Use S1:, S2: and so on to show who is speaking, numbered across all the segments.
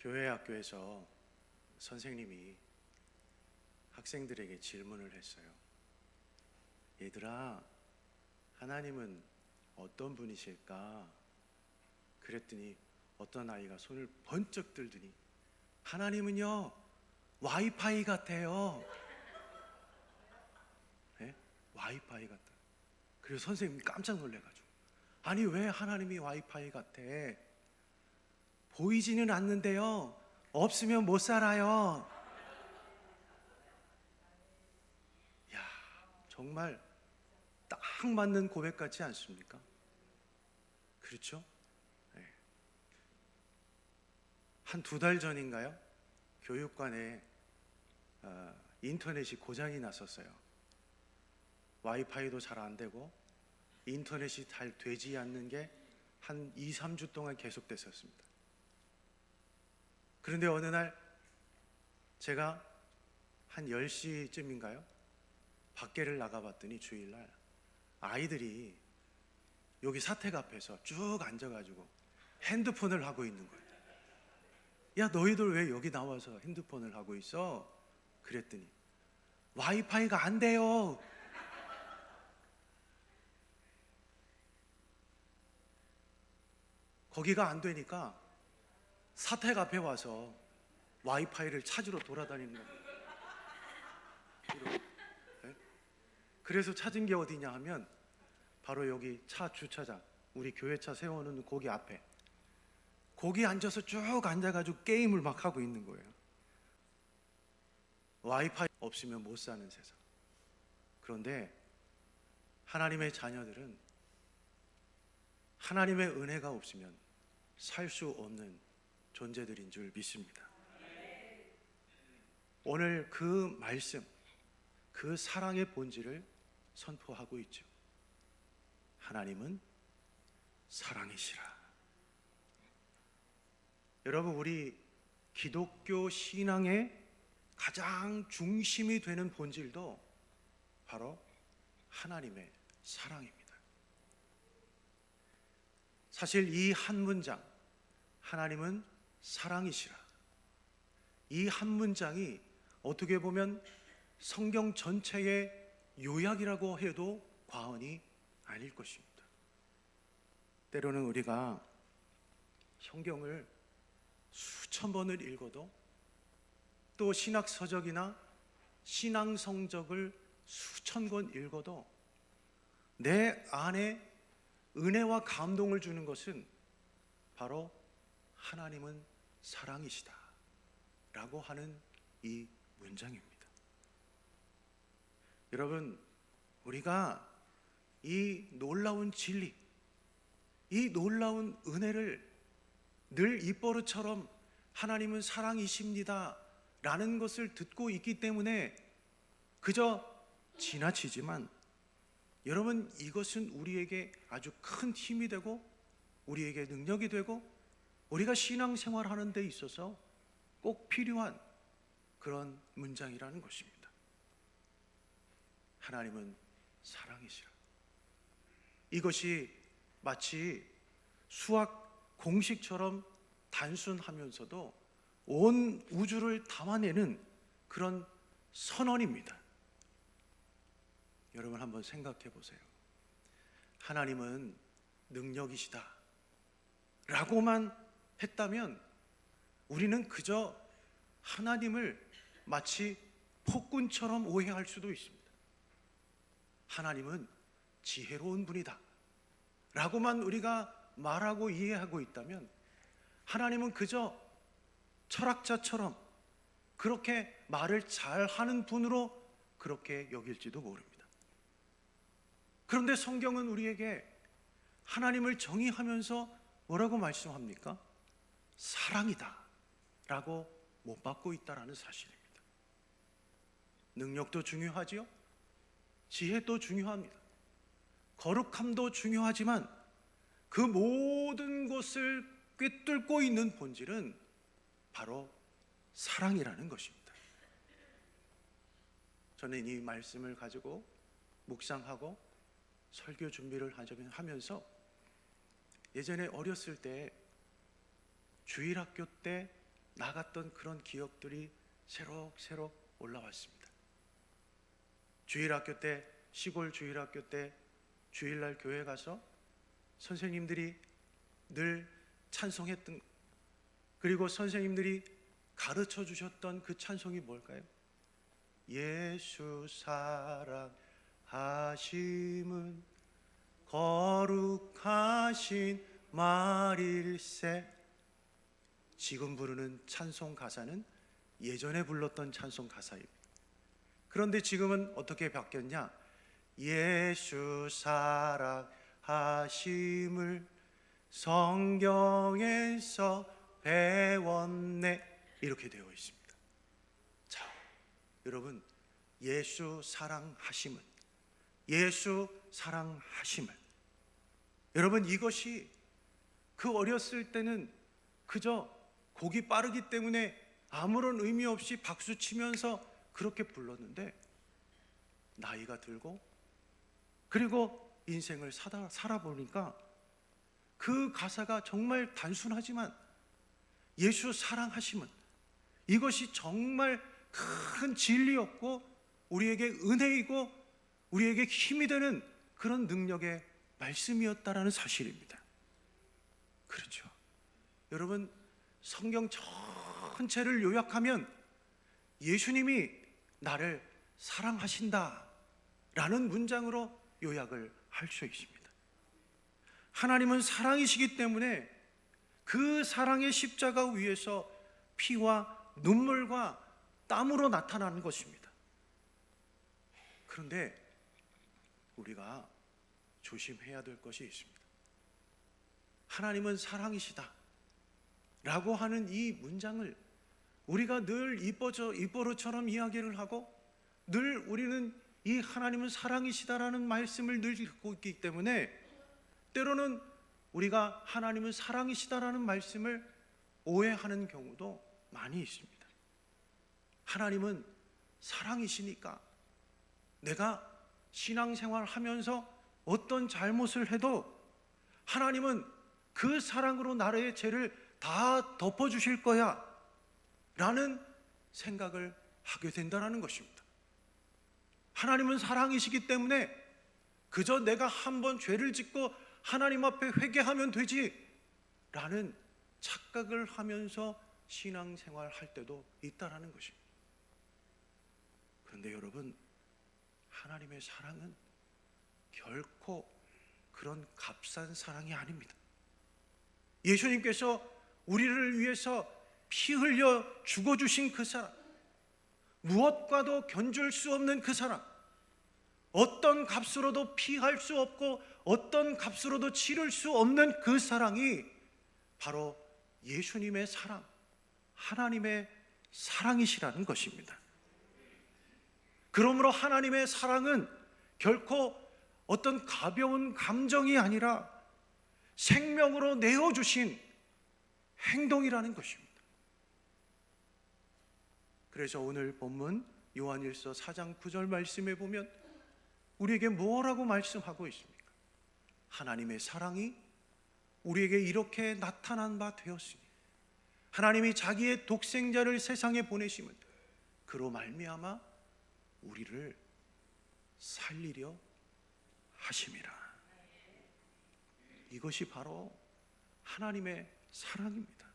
S1: 교회 학교에서 선생님이 학생들에게 질문을 했어요. 얘들아, 하나님은 어떤 분이실까? 그랬더니 어떤 아이가 손을 번쩍 들더니 하나님은요 와이파이 같아요. 네? 와이파이 같다. 그래서 선생님이 깜짝 놀래가지고 아니 왜 하나님이 와이파이 같아? 보이지는 않는데요. 없으면 못 살아요. 야, 정말 딱 맞는 고백 같지 않습니까? 그렇죠? 네. 한두 달 전인가요? 교육관에 어, 인터넷이 고장이 났었어요. 와이파이도 잘 안 되고 인터넷이 잘 되지 않는 게 한 2, 3주 동안 계속됐었습니다. 그런데 어느 날 제가 한 10시쯤인가요? 밖에를 나가봤더니 주일날 아이들이 여기 사택 앞에서 쭉 앉아가지고 핸드폰을 하고 있는 거예요. 야, 너희들 왜 여기 나와서 핸드폰을 하고 있어? 그랬더니 와이파이가 안 돼요. 거기가 안 되니까 사택 앞에 와서 와이파이를 찾으러 돌아다니는 거예요. 네? 그래서 찾은 게 어디냐 하면 바로 여기 차 주차장, 우리 교회 차 세워놓는 거기 앞에 거기 앉아서 쭉 앉아가지고 게임을 막 하고 있는 거예요. 와이파이 없으면 못 사는 세상. 그런데 하나님의 자녀들은 하나님의 은혜가 없으면 살 수 없는 존재들인 줄 믿습니다. 오늘 그 말씀, 그 사랑의 본질을 선포하고 있죠. 하나님은 사랑이시라. 여러분, 우리 기독교 신앙의 가장 중심이 되는 본질도 바로 하나님의 사랑입니다. 사실 이 한 문장, 하나님은 사랑이시라. 이 한 문장이 어떻게 보면 성경 전체의 요약이라고 해도 과언이 아닐 것입니다. 때로는 우리가 성경을 수천 번을 읽어도 또 신학 서적이나 신앙 성적을 수천 권 읽어도 내 안에 은혜와 감동을 주는 것은 바로 하나님은 사랑이시다 라고 하는 이 문장입니다. 여러분, 우리가 이 놀라운 진리, 이 놀라운 은혜를 늘 입버릇처럼 하나님은 사랑이십니다 라는 것을 듣고 있기 때문에 그저 지나치지만 여러분 이것은 우리에게 아주 큰 힘이 되고 우리에게 능력이 되고 우리가 신앙생활 하는 데 있어서 꼭 필요한 그런 문장이라는 것입니다. 하나님은 사랑이시라. 이것이 마치 수학 공식처럼 단순하면서도 온 우주를 담아내는 그런 선언입니다. 여러분 한번 생각해 보세요. 하나님은 능력이시다. 라고만 했다면 우리는 그저 하나님을 마치 폭군처럼 오해할 수도 있습니다. 하나님은 지혜로운 분이다. 라고만 우리가 말하고 이해하고 있다면 하나님은 그저 철학자처럼 그렇게 말을 잘 하는 분으로 그렇게 여길지도 모릅니다. 그런데 성경은 우리에게 하나님을 정의하면서 뭐라고 말씀합니까? 사랑이다. 라고 못 받고 있다라는 사실입니다. 능력도 중요하지요. 지혜도 중요합니다. 거룩함도 중요하지만 그 모든 것을 꿰뚫고 있는 본질은 바로 사랑이라는 것입니다. 저는 이 말씀을 가지고 묵상하고 설교 준비를 하면서 예전에 어렸을 때 주일학교 때 나갔던 그런 기억들이 새록새록 올라왔습니다. 주일학교 때 시골 주일학교 때 주일날 교회 가서 선생님들이 늘 찬송했던 그리고 선생님들이 가르쳐 주셨던 그 찬송이 뭘까요? 예수 사랑하심은 거룩하신 말일세 지금 부르는 찬송 가사는 예전에 불렀던 찬송 가사입니다. 그런데 지금은 어떻게 바뀌었냐? 예수 사랑하심을 성경에서 배웠네 이렇게 되어 있습니다. 자, 여러분 예수 사랑하심은 예수 사랑하심을 여러분 이것이 그 어렸을 때는 그저 곡이 빠르기 때문에 아무런 의미 없이 박수 치면서 그렇게 불렀는데 나이가 들고 그리고 인생을 살아, 살아보니까 그 가사가 정말 단순하지만 예수 사랑하심은 이것이 정말 큰 진리였고 우리에게 은혜이고 우리에게 힘이 되는 그런 능력의 말씀이었다라는 사실입니다. 그렇죠. 여러분 성경 전체를 요약하면 예수님이 나를 사랑하신다 라는 문장으로 요약을 할 수 있습니다. 하나님은 사랑이시기 때문에 그 사랑의 십자가 위에서 피와 눈물과 땀으로 나타나는 것입니다. 그런데 우리가 조심해야 될 것이 있습니다. 하나님은 사랑이시다. 라고 하는 이 문장을 우리가 늘 입버저 입버릇처럼 이야기를 하고 늘 우리는 이 하나님은 사랑이시다라는 말씀을 늘 듣고 있기 때문에 때로는 우리가 하나님은 사랑이시다라는 말씀을 오해하는 경우도 많이 있습니다. 하나님은 사랑이시니까 내가 신앙생활 하면서 어떤 잘못을 해도 하나님은 그 사랑으로 나의 죄를 다 덮어주실 거야 라는 생각을 하게 된다는 것입니다. 하나님은 사랑이시기 때문에 그저 내가 한 번 죄를 짓고 하나님 앞에 회개하면 되지 라는 착각을 하면서 신앙생활 할 때도 있다라는 것입니다. 그런데 여러분 하나님의 사랑은 결코 그런 값싼 사랑이 아닙니다. 예수님께서 우리를 위해서 피 흘려 죽어주신 그 사랑, 무엇과도 견줄 수 없는 그 사랑, 어떤 값으로도 피할 수 없고 어떤 값으로도 치를 수 없는 그 사랑이 바로 예수님의 사랑, 하나님의 사랑이시라는 것입니다. 그러므로 하나님의 사랑은 결코 어떤 가벼운 감정이 아니라 생명으로 내어주신 행동이라는 것입니다. 그래서 오늘 본문 요한일서 4장 9절 말씀에 보면 우리에게 뭐라고 말씀하고 있습니까? 하나님의 사랑이 우리에게 이렇게 나타난 바 되었으니 하나님이 자기의 독생자를 세상에 보내심은 그로 말미암아 우리를 살리려 하심이라. 이것이 바로 하나님의 사랑입니다.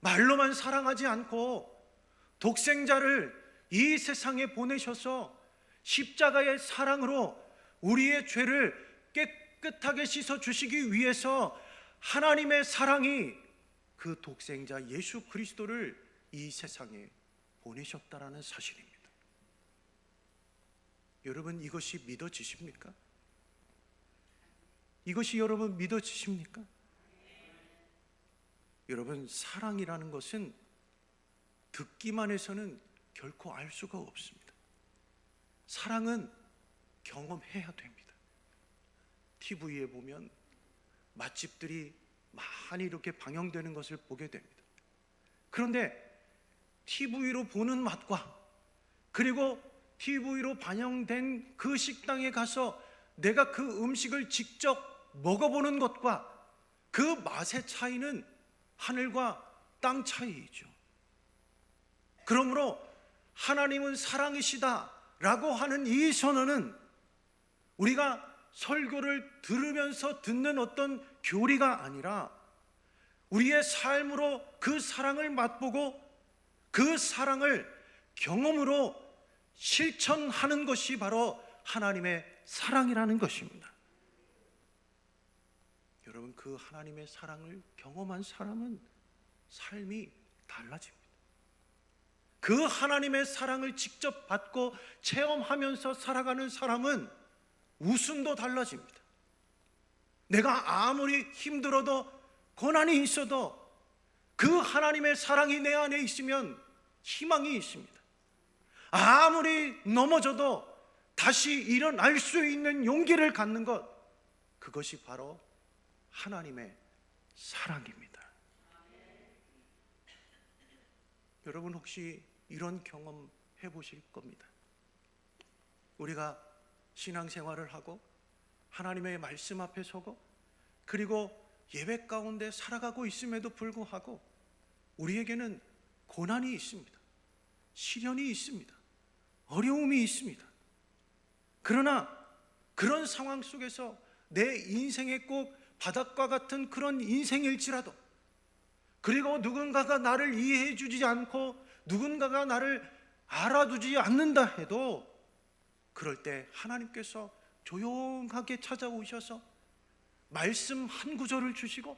S1: 말로만 사랑하지 않고 독생자를 이 세상에 보내셔서 십자가의 사랑으로 우리의 죄를 깨끗하게 씻어 주시기 위해서 하나님의 사랑이 그 독생자 예수 그리스도를 이 세상에 보내셨다라는 사실입니다. 여러분 이것이 믿어지십니까? 이것이 여러분 믿어지십니까? 여러분 사랑이라는 것은 듣기만 해서는 결코 알 수가 없습니다. 사랑은 경험해야 됩니다. TV에 보면 맛집들이 많이 이렇게 방영되는 것을 보게 됩니다. 그런데 TV로 보는 맛과 그리고 TV로 반영된 그 식당에 가서 내가 그 음식을 직접 먹어보는 것과 그 맛의 차이는 하늘과 땅 차이죠. 그러므로 하나님은 사랑이시다라고 하는 이 선언은 우리가 설교를 들으면서 듣는 어떤 교리가 아니라 우리의 삶으로 그 사랑을 맛보고 그 사랑을 경험으로 실천하는 것이 바로 하나님의 사랑이라는 것입니다. 여러분 그 하나님의 사랑을 경험한 사람은 삶이 달라집니다. 그 하나님의 사랑을 직접 받고 체험하면서 살아가는 사람은 웃음도 달라집니다. 내가 아무리 힘들어도 고난이 있어도 그 하나님의 사랑이 내 안에 있으면 희망이 있습니다. 아무리 넘어져도 다시 일어날 수 있는 용기를 갖는 것, 그것이 바로 하나님의 사랑입니다. 여러분 혹시 이런 경험 해보실 겁니다. 우리가 신앙생활을 하고 하나님의 말씀 앞에 서고 그리고 예배 가운데 살아가고 있음에도 불구하고 우리에게는 고난이 있습니다. 시련이 있습니다. 어려움이 있습니다. 그러나 그런 상황 속에서 내 인생의 꼭 바닥과 같은 그런 인생일지라도 그리고 누군가가 나를 이해해 주지 않고 누군가가 나를 알아두지 않는다 해도 그럴 때 하나님께서 조용하게 찾아오셔서 말씀 한 구절을 주시고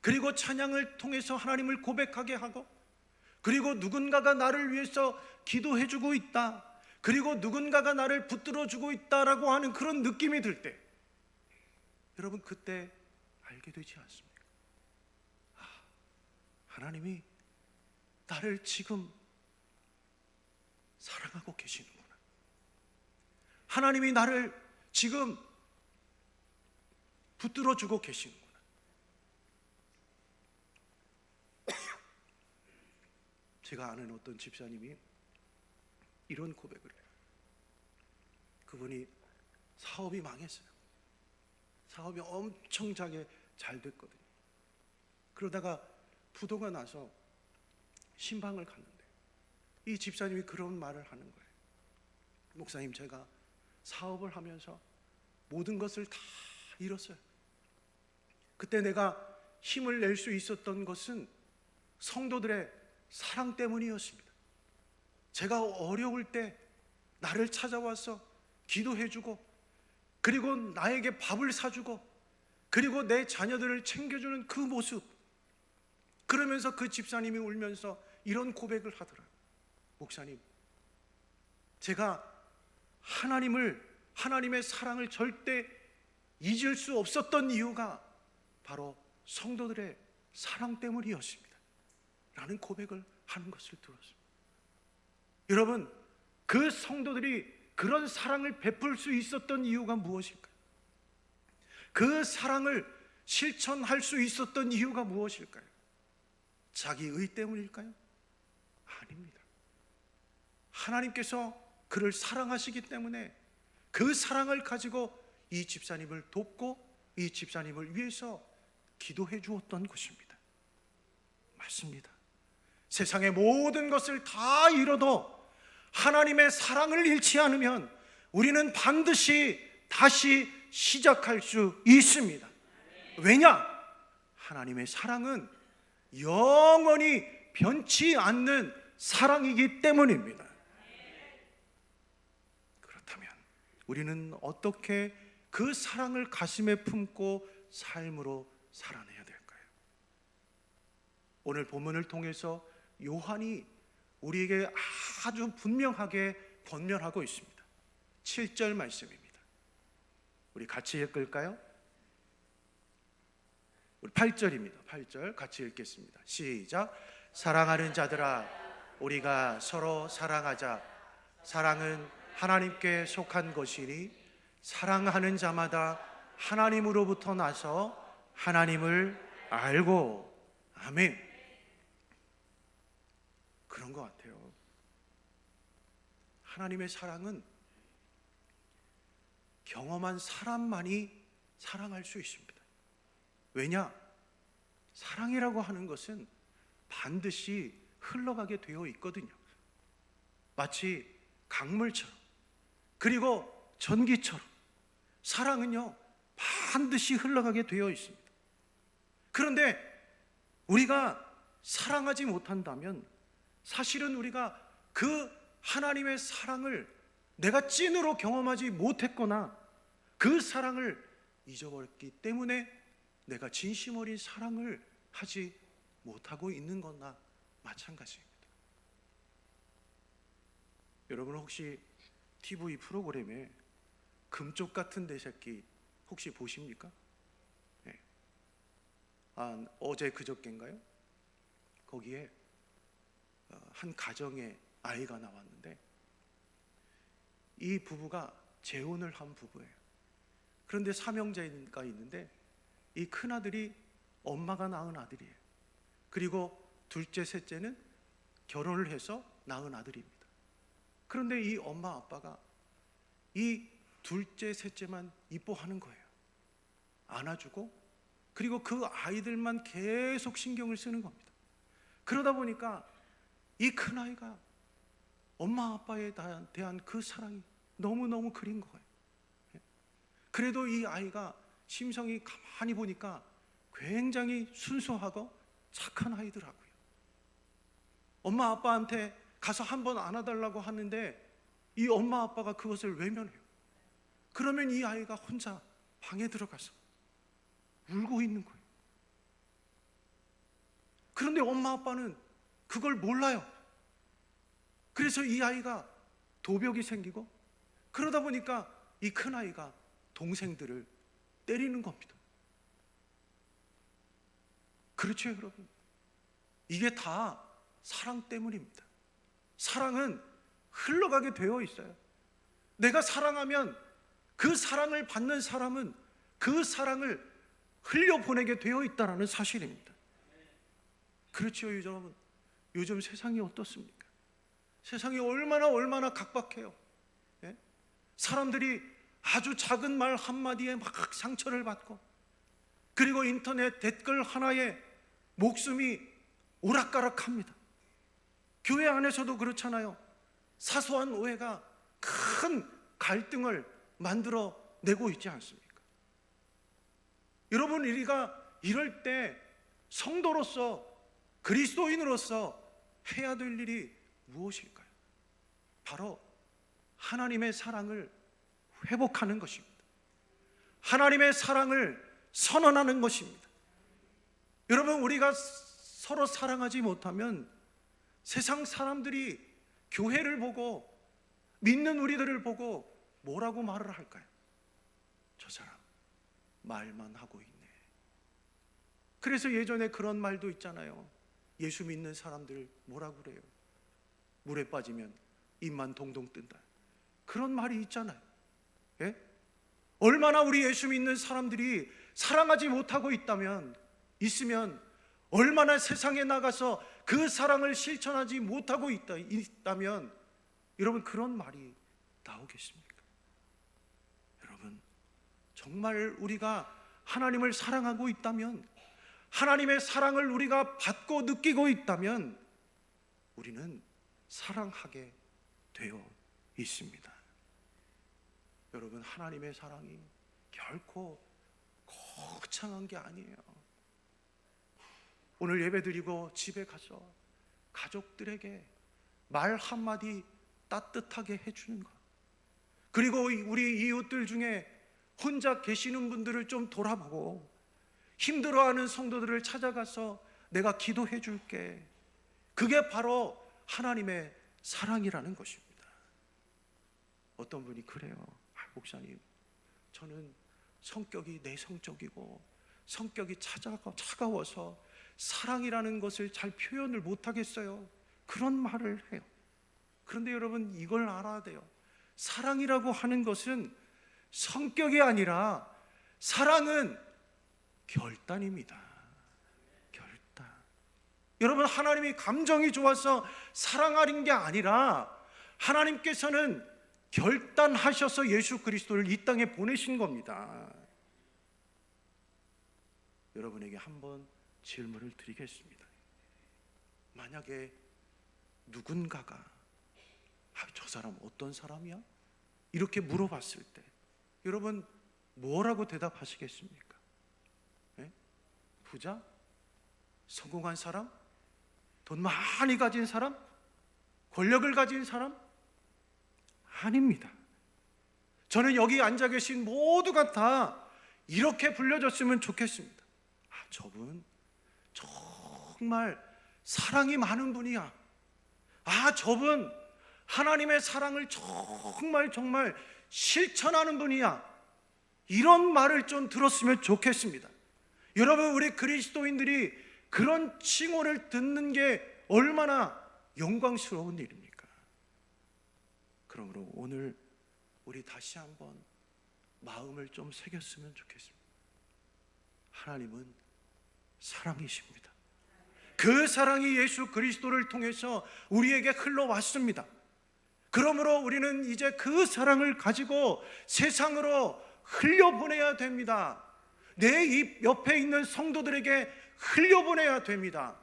S1: 그리고 찬양을 통해서 하나님을 고백하게 하고 그리고 누군가가 나를 위해서 기도해 주고 있다. 그리고 누군가가 나를 붙들어 주고 있다라고 하는 그런 느낌이 들 때 여러분 그때 알게 되지 않습니까? 아, 하나님이 나를 지금 사랑하고 계시는구나. 하나님이 나를 지금 붙들어 주고 계시는구나. 제가 아는 어떤 집사님이 이런 고백을 해요. 그분이 사업이 망했어요. 사업이 엄청 자게 잘 됐거든요. 그러다가 부도가 나서 신방을 갔는데 이 집사님이 그런 말을 하는 거예요. 목사님 제가 사업을 하면서 모든 것을 다 잃었어요. 그때 내가 힘을 낼 수 있었던 것은 성도들의 사랑 때문이었습니다. 제가 어려울 때 나를 찾아와서 기도해주고 그리고 나에게 밥을 사주고 그리고 내 자녀들을 챙겨주는 그 모습 그러면서 그 집사님이 울면서 이런 고백을 하더라. 목사님, 제가 하나님을 하나님의 사랑을 절대 잊을 수 없었던 이유가 바로 성도들의 사랑 때문이었습니다. 라는 고백을 하는 것을 들었습니다. 여러분, 그 성도들이 그런 사랑을 베풀 수 있었던 이유가 무엇일까요? 그 사랑을 실천할 수 있었던 이유가 무엇일까요? 자기 의 때문일까요? 아닙니다. 하나님께서 그를 사랑하시기 때문에 그 사랑을 가지고 이 집사님을 돕고 이 집사님을 위해서 기도해 주었던 것입니다. 맞습니다. 세상의 모든 것을 다 잃어도 하나님의 사랑을 잃지 않으면 우리는 반드시 다시 시작할 수 있습니다. 왜냐? 하나님의 사랑은 영원히 변치 않는 사랑이기 때문입니다. 그렇다면 우리는 어떻게 그 사랑을 가슴에 품고 삶으로 살아내야 될까요? 오늘 본문을 통해서 요한이 우리에게 아주 분명하게 권면하고 있습니다. 7절 말씀입니다. 우리 같이 읽을까요? 우리 8절입니다. 8절 같이 읽겠습니다. 시작. 사랑하는 자들아 우리가 서로 사랑하자. 사랑은 하나님께 속한 것이니 사랑하는 자마다 하나님으로부터 나서 하나님을 알고 아멘. 그런 것 같아요. 하나님의 사랑은 경험한 사람만이 사랑할 수 있습니다. 왜냐? 사랑이라고 하는 것은 반드시 흘러가게 되어 있거든요. 마치 강물처럼 그리고 전기처럼 사랑은요 반드시 흘러가게 되어 있습니다. 그런데 우리가 사랑하지 못한다면 사실은 우리가 그 하나님의 사랑을 내가 찐으로 경험하지 못했거나 그 사랑을 잊어버렸기 때문에 내가 진심 어린 사랑을 하지 못하고 있는 거나 마찬가지입니다. 여러분 혹시 TV 프로그램에 금쪽 같은 내 새끼 혹시 보십니까? 네. 아, 어제 그저께인가요? 거기에 어, 한 가정의 아이가 나왔는데 이 부부가 재혼을 한 부부예요. 그런데 삼형제가 있는데 이 큰 아들이 엄마가 낳은 아들이에요. 그리고 둘째, 셋째는 결혼을 해서 낳은 아들입니다. 그런데 이 엄마 아빠가 이 둘째, 셋째만 이뻐하는 거예요. 안아주고 그리고 그 아이들만 계속 신경을 쓰는 겁니다. 그러다 보니까 이 큰 아이가 엄마 아빠에 대한 그 사랑이 너무너무 그린 거예요. 그래도 이 아이가 심성이 가만히 보니까 굉장히 순수하고 착한 아이더라고요. 엄마 아빠한테 가서 한번 안아달라고 하는데 이 엄마 아빠가 그것을 외면해요. 그러면 이 아이가 혼자 방에 들어가서 울고 있는 거예요. 그런데 엄마 아빠는 그걸 몰라요. 그래서 이 아이가 도벽이 생기고 그러다 보니까 이 큰 아이가 동생들을 때리는 겁니다. 그렇죠, 여러분? 이게 다 사랑 때문입니다. 사랑은 흘러가게 되어 있어요. 내가 사랑하면 그 사랑을 받는 사람은 그 사랑을 흘려보내게 되어 있다는 사실입니다. 그렇죠, 여러분? 요즘 세상이 어떻습니까? 세상이 얼마나 얼마나 각박해요. 예? 사람들이 아주 작은 말 한마디에 막 상처를 받고 그리고 인터넷 댓글 하나에 목숨이 오락가락합니다. 교회 안에서도 그렇잖아요. 사소한 오해가 큰 갈등을 만들어 내고 있지 않습니까? 여러분 우리가 이럴 때 성도로서 그리스도인으로서 해야 될 일이 무엇일까요? 바로 하나님의 사랑을 회복하는 것입니다. 하나님의 사랑을 선언하는 것입니다. 여러분 우리가 서로 사랑하지 못하면 세상 사람들이 교회를 보고 믿는 우리들을 보고 뭐라고 말을 할까요? 저 사람 말만 하고 있네. 그래서 예전에 그런 말도 있잖아요. 예수 믿는 사람들 뭐라 그래요? 물에 빠지면 입만 동동 뜬다. 그런 말이 있잖아요. 예? 얼마나 우리 예수 믿는 사람들이 사랑하지 못하고 있다면 있으면 얼마나 세상에 나가서 그 사랑을 실천하지 못하고 있다, 있다면 여러분 그런 말이 나오겠습니까? 여러분 정말 우리가 하나님을 사랑하고 있다면 하나님의 사랑을 우리가 받고 느끼고 있다면 우리는 사랑하게 되어 있습니다. 여러분 하나님의 사랑이 결코 거창한 게 아니에요. 오늘 예배 드리고 집에 가서 가족들에게 말 한마디 따뜻하게 해주는 것. 그리고 우리 이웃들 중에 혼자 계시는 분들을 좀 돌아보고 힘들어하는 성도들을 찾아가서 내가 기도해 줄게. 그게 바로 하나님의 사랑이라는 것입니다. 어떤 분이 그래요. 아, 목사님, 저는 성격이 내성적이고 성격이 차가워, 차가워서 사랑이라는 것을 잘 표현을 못 하겠어요. 그런 말을 해요. 그런데 여러분 이걸 알아야 돼요. 사랑이라고 하는 것은 성격이 아니라 사랑은 결단입니다. 결단. 여러분 하나님이 감정이 좋아서 사랑하는 게 아니라 하나님께서는 결단하셔서 예수 그리스도를 이 땅에 보내신 겁니다. 여러분에게 한번 질문을 드리겠습니다. 만약에 누군가가 아, 저 사람 어떤 사람이야? 이렇게 물어봤을 때 여러분 뭐라고 대답하시겠습니까? 예? 부자? 성공한 사람? 돈 많이 가진 사람? 권력을 가진 사람? 아닙니다. 저는 여기 앉아 계신 모두가 다 이렇게 불려졌으면 좋겠습니다. 아, 저분 정말 사랑이 많은 분이야. 아, 저분 하나님의 사랑을 정말 정말 실천하는 분이야. 이런 말을 좀 들었으면 좋겠습니다. 여러분, 우리 그리스도인들이 그런 칭호를 듣는 게 얼마나 영광스러운 일입니까? 그러므로 오늘 우리 다시 한번 마음을 좀 새겼으면 좋겠습니다. 하나님은 사랑이십니다. 그 사랑이 예수 그리스도를 통해서 우리에게 흘러왔습니다. 그러므로 우리는 이제 그 사랑을 가지고 세상으로 흘려보내야 됩니다. 내 입 옆에 있는 성도들에게 흘려보내야 됩니다.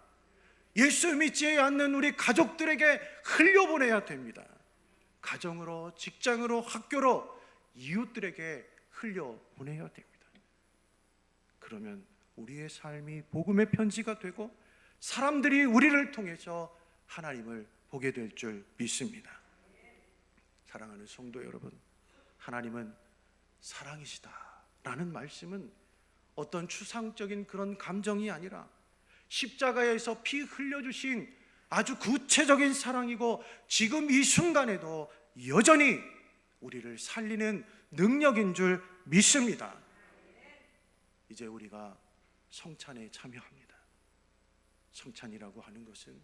S1: 예수 믿지 않는 우리 가족들에게 흘려보내야 됩니다. 가정으로, 직장으로, 학교로, 이웃들에게 흘려보내야 됩니다. 그러면 우리의 삶이 복음의 편지가 되고 사람들이 우리를 통해서 하나님을 보게 될 줄 믿습니다. 사랑하는 성도 여러분, 하나님은 사랑이시다라는 말씀은 어떤 추상적인 그런 감정이 아니라 십자가에서 피 흘려주신 아주 구체적인 사랑이고 지금 이 순간에도 여전히 우리를 살리는 능력인 줄 믿습니다. 이제 우리가 성찬에 참여합니다. 성찬이라고 하는 것은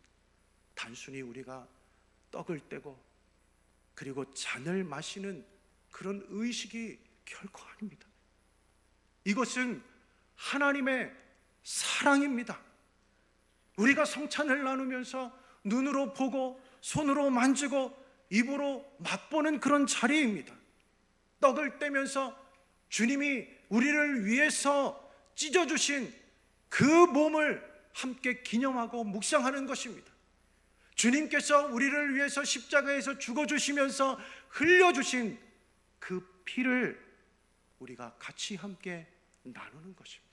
S1: 단순히 우리가 떡을 떼고 그리고 잔을 마시는 그런 의식이 결코 아닙니다. 이것은 하나님의 사랑입니다. 우리가 성찬을 나누면서 눈으로 보고 손으로 만지고 입으로 맛보는 그런 자리입니다. 떡을 떼면서 주님이 우리를 위해서 찢어주신 그 몸을 함께 기념하고 묵상하는 것입니다. 주님께서 우리를 위해서 십자가에서 죽어주시면서 흘려주신 그 피를 우리가 같이 함께 나누는 것입니다.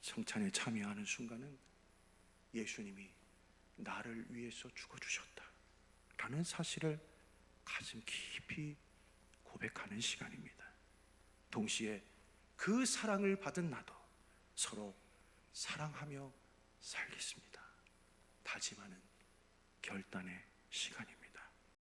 S1: 성찬에 참여하는 순간은 예수님이 나를 위해서 죽어주셨다. 라는 사실을 가슴 깊이 고백하는 시간입니다. 동시에 그 사랑을 받은 나도 서로 사랑하며 살겠습니다. 다짐하는 결단의 시간입니다.